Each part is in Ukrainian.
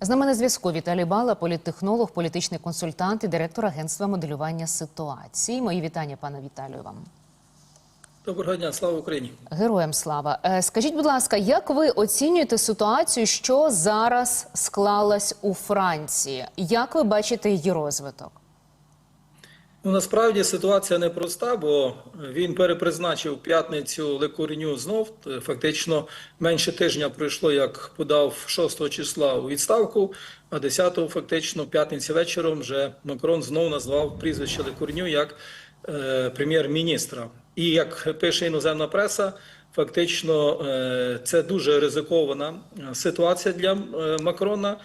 З нами на зв'язку Віталій Бала, політтехнолог, політичний консультант і директор агентства моделювання ситуації. Мої вітання, пане Віталію, вам. Доброго дня, слава Україні. Героям слава. Е, Скажіть, будь ласка, як ви оцінюєте ситуацію, що зараз склалась у Франції? Як ви бачите її розвиток? Ну насправді ситуація непроста, бо він перепризначив п'ятницю Лекурню знов. Фактично менше тижня пройшло, як подав 6 числа у відставку, а 10-го фактично п'ятниці вечором вже Макрон знов назвав прізвище Лекурню як е, прем'єр-міністра. І як пише іноземна преса, фактично е, це дуже ризикована е, ситуація для е, Макрона.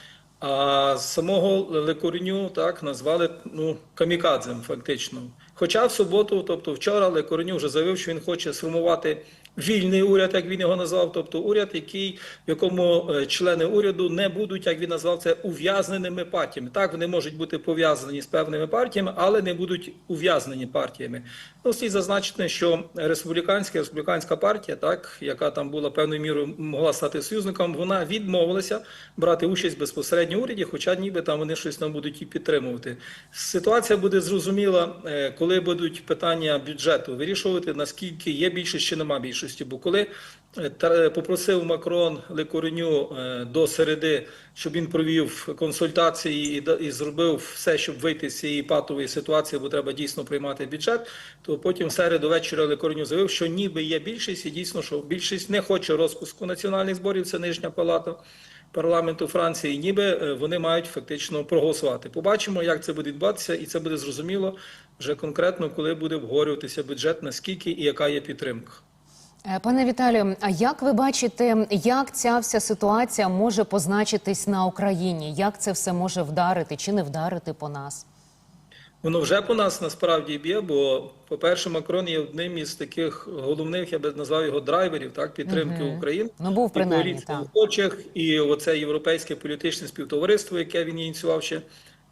А самого Лекореню так назвали ну камікадзем, фактично. Хоча в суботу, тобто вчора, Лекореню вже заявив, що він хоче сформувати вільний уряд, як він його назвав, тобто уряд, який в якому е, члени уряду не будуть, як він назвав це, ув'язненими партіями. Так, вони можуть бути пов'язані з певними партіями, але не будуть ув'язнені партіями. Ну, слід зазначити, що республіканська республіканська партія, так яка там була певною мірою могла стати союзником, вона відмовилася брати участь безпосередньо в уряді, хоча ніби там вони щось там будуть і підтримувати. Ситуація буде зрозуміла, е, коли будуть питання бюджету вирішувати, наскільки є більшість чи нема більшості. Бо коли е, та- попросив Макрон Лекореню е, до середи, щоб він провів консультації і зробив все, щоб вийти з цієї патової ситуації, бо треба дійсно приймати бюджет. То потім в середу вечора Лекореню заявив, що ніби є більшість, і дійсно, що більшість не хоче розпуску національних зборів. Це нижня палата парламенту Франції, ніби е, вони мають фактично проголосувати. Побачимо, як це буде відбуватися, і це буде зрозуміло вже конкретно, коли буде обговорюватися бюджет, наскільки і яка є підтримка. Е, Пане Віталію, а як ви бачите, як ця вся ситуація може позначитись на Україні? Як це все може вдарити чи не вдарити по нас? Воно вже по нас насправді б'є, бо, по-перше, Макрон є одним із таких головних, я би назвав його драйверів, так, підтримки Мгм. України. Ну був принаймні і так. в очах, і оце європейське політичне співтовариство, яке він ініціював ще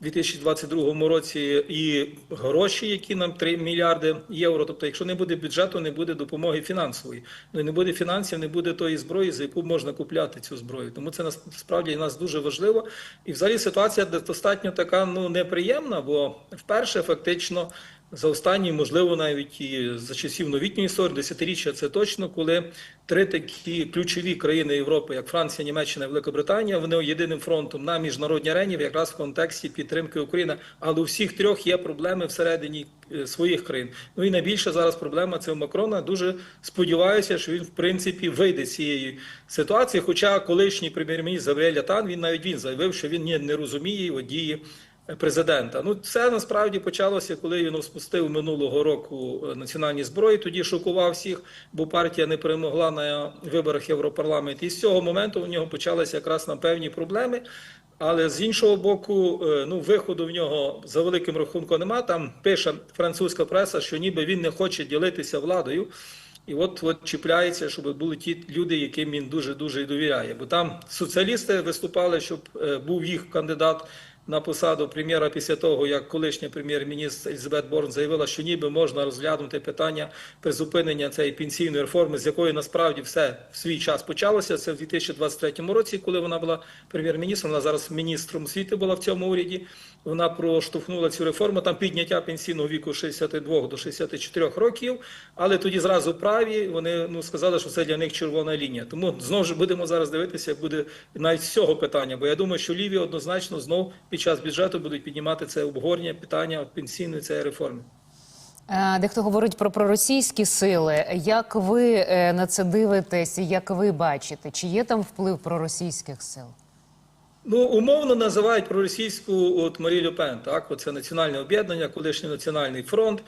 2022 році, і гроші, які нам 3 мільярди євро. Тобто, якщо не буде бюджету, не буде допомоги фінансової. Ну і не буде фінансів, не буде тої зброї, за яку можна купляти цю зброю. Тому це насправді нас дуже важливо. І взагалі ситуація достатньо така ну неприємна, бо вперше фактично. За останні, можливо, навіть і за часів новітньої історії, десятиріччя це точно, коли три такі ключові країни Європи, як Франція, Німеччина Великобританія, вони єдиним фронтом на міжнародній арені, якраз в контексті підтримки України. Але у всіх трьох є проблеми всередині е, своїх країн. Ну і найбільша зараз проблема це у Макрона. Дуже сподіваюся, що він в принципі вийде з цієї ситуації. Хоча колишній прем'єр-міністр Гавріель Атан, він навіть він заявив, що він не розуміє його дії президента. Ну це насправді почалося, коли він розпустив минулого року е, національні зброї. Тоді шокував всіх, бо партія не перемогла на виборах Європарламенту. І з цього моменту у нього почалися якраз на певні проблеми. Але з іншого боку, е, ну виходу в нього за великим рахунком нема. Там пише французька преса, що ніби він не хоче ділитися владою. І от от чіпляється, щоб були ті люди, яким він дуже дуже довіряє. Бо там соціалісти виступали, щоб е, був їх кандидат на посаду прем'єра після того, як колишня прем'єр-міністр Елізабет Борн заявила, що ніби можна розглянути питання призупинення цієї пенсійної реформи, з якої насправді все в свій час почалося. Це в 2023 році, коли вона була прем'єр-міністром. Вона зараз міністром освіти була в цьому уряді. Вона проштовхнула цю реформу. Там підняття пенсійного віку з 62 до 64 років. Але тоді зразу праві вони ну сказали, що це для них червона лінія. Тому знову ж будемо зараз дивитися, як буде навіть з цього питання. Бо я думаю, що ліві однозначно знов під час бюджету будуть піднімати це обговорення питання пенсійної цієї реформи. Е, Дехто говорить про проросійські сили. Як ви е, на це дивитесь? Як ви бачите, чи є там вплив проросійських сил? Ну, умовно називають проросійську от Марі Люпен, так, оце національне об'єднання, колишній національний фронт.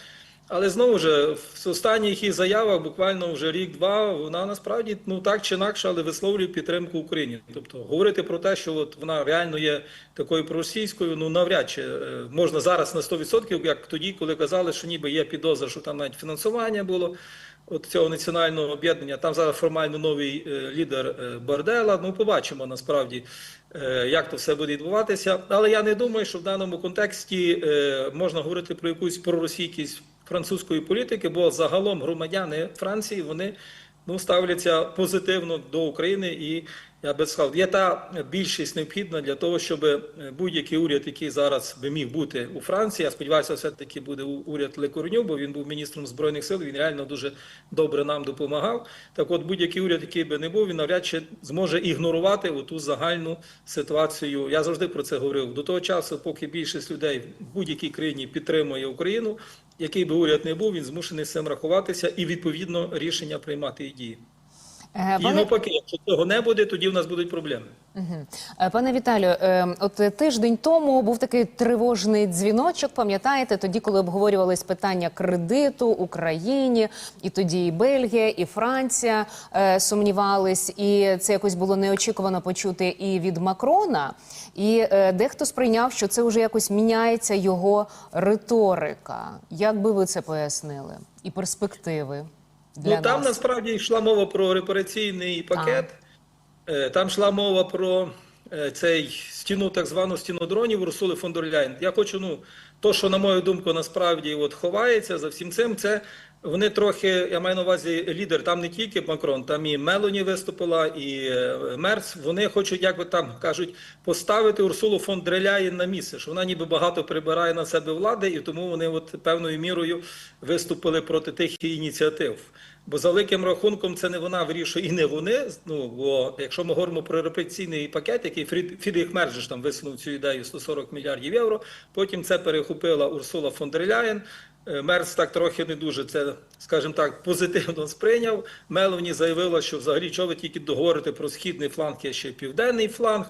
Але знову ж в останніх її заявах, буквально вже рік-два, вона насправді ну так чи інакше, але висловлює підтримку Україні. Тобто говорити про те, що от вона реально є такою проросійською, ну навряд чи е, можна зараз на 100%, як тоді, коли казали, що ніби є підозра, що там навіть фінансування було от цього національного об'єднання. Там зараз формально новий е, лідер е, Бордела. Ну, побачимо насправді, як то все буде відбуватися. Але я не думаю, що в даному контексті можна говорити про якусь проросійкість французької політики, бо загалом громадяни Франції вони ну ставляться позитивно до України і Я би сказав, є та більшість необхідна для того, щоб е, будь-який уряд, який зараз би міг бути у Франції, я сподіваюся, все-таки буде уряд Лекорню, бо він був міністром збройних сил. Він реально дуже добре нам допомагав. Так, от будь-який уряд, який би не був, він навряд чи зможе ігнорувати ту загальну ситуацію. Я завжди про це говорив. До того часу, поки більшість людей в будь-якій країні підтримує Україну, який би уряд не був, він змушений з цим рахуватися і відповідно рішення приймати і дії. Е, І пане- навпаки, якщо цього не буде, тоді в нас будуть проблеми. Е, Пане Віталію, е, от тиждень тому був такий тривожний дзвіночок. Пам'ятаєте, тоді, коли обговорювались питання кредиту Україні, і тоді і Бельгія, і Франція е, сумнівались, і це якось було неочікувано почути і від Макрона. І е, дехто сприйняв, що це вже якось міняється його риторика. Як би ви це пояснили? І перспективи для ну там нас? насправді йшла мова про репараційний пакет. а. Там йшла мова про е, цей стіну, так звану стіну дронів Урсули фон дер Ляйн. Я хочу, ну, то, що, на мою думку, насправді от ховається за всім цим, це вони трохи, я маю на увазі лідер, там не тільки Макрон, там і Мелоні виступила, і е, Мерц. Вони хочуть, як би там кажуть, поставити Урсулу фон дер Ляєн на місце, що вона ніби багато прибирає на себе влади, і тому вони от певною мірою виступили проти тих ініціатив. Бо за великим рахунком це не вона вирішує і не вони. Ну бо якщо ми говоримо про репресійний пакет, який Фрід Фідріх Мерц же ж там висунув цю ідею 140 мільярдів євро. Потім це перехопила Урсула фон дер. Е, Мерц так трохи не дуже це, скажімо так, позитивно сприйняв. Мелоні заявила, що взагалі чого ви тільки договорите про східний фланг, є ще південний фланг.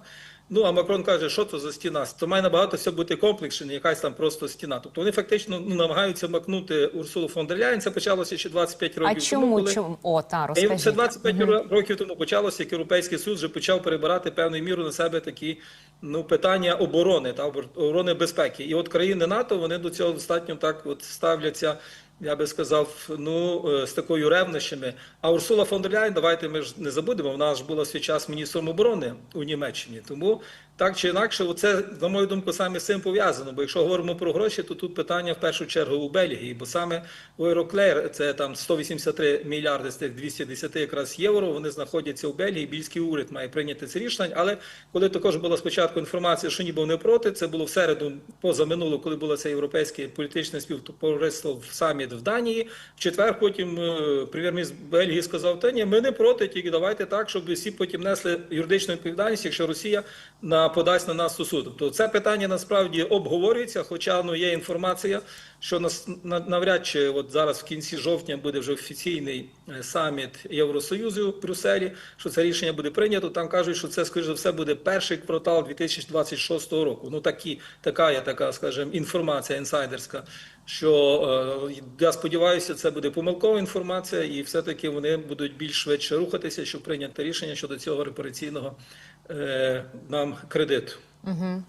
Ну а Макрон каже, що це за стіна? То має набагато все бути комплексніше, не якась там просто стіна. Тобто вони фактично ну, намагаються макнути Урсулу фон дер Ляєн. Це почалося ще 25 років А чому? тому. Коли... чому? О, та розкажіть. Це 25 років тому почалося, як Європейський Союз вже почав перебирати певною мірою на себе такі ну питання оборони та оборони безпеки. І от країни НАТО вони до цього достатньо так от ставляться. Я би сказав, ну е, з такою ревнощами. А Урсула фон дер Ляйн, давайте ми ж не забудемо. Вона ж була свій час міністром оборони у Німеччині. Тому так чи інакше, це на мою думку саме з цим пов'язано. Бо якщо говоримо про гроші, то тут питання в першу чергу у Бельгії, бо саме у Euroклеєр це там 183 мільярди з тих 210 якраз євро. Вони знаходяться у Бельгії. Більський уряд має прийняти це рішення. Але коли також була спочатку інформація, що ніби вони проти, це було в середу позаминуло, коли було це європейське політичне співтовариство в саміт в Данії. В четвер потім е, прем'єр-міністр Бельгії сказав: Та ні, ми не проти, тільки давайте так, щоб всі потім несли юридичну відповідальність, якщо Росія на подасть на нас у суд. Тобто це питання насправді обговорюється, хоча ну є інформація, що нас навряд чи от зараз в кінці жовтня буде вже офіційний е, саміт Євросоюзу в Брюсселі, що це рішення буде прийнято. Там кажуть, що це скоріш за все буде перший квартал 2026 року. Ну такі така є така, скажімо, інформація інсайдерська. Що е, я сподіваюся, це буде помилкова інформація, і все-таки вони будуть більш швидше рухатися, щоб прийняти рішення щодо цього репараційного е, нам кредиту. Угу.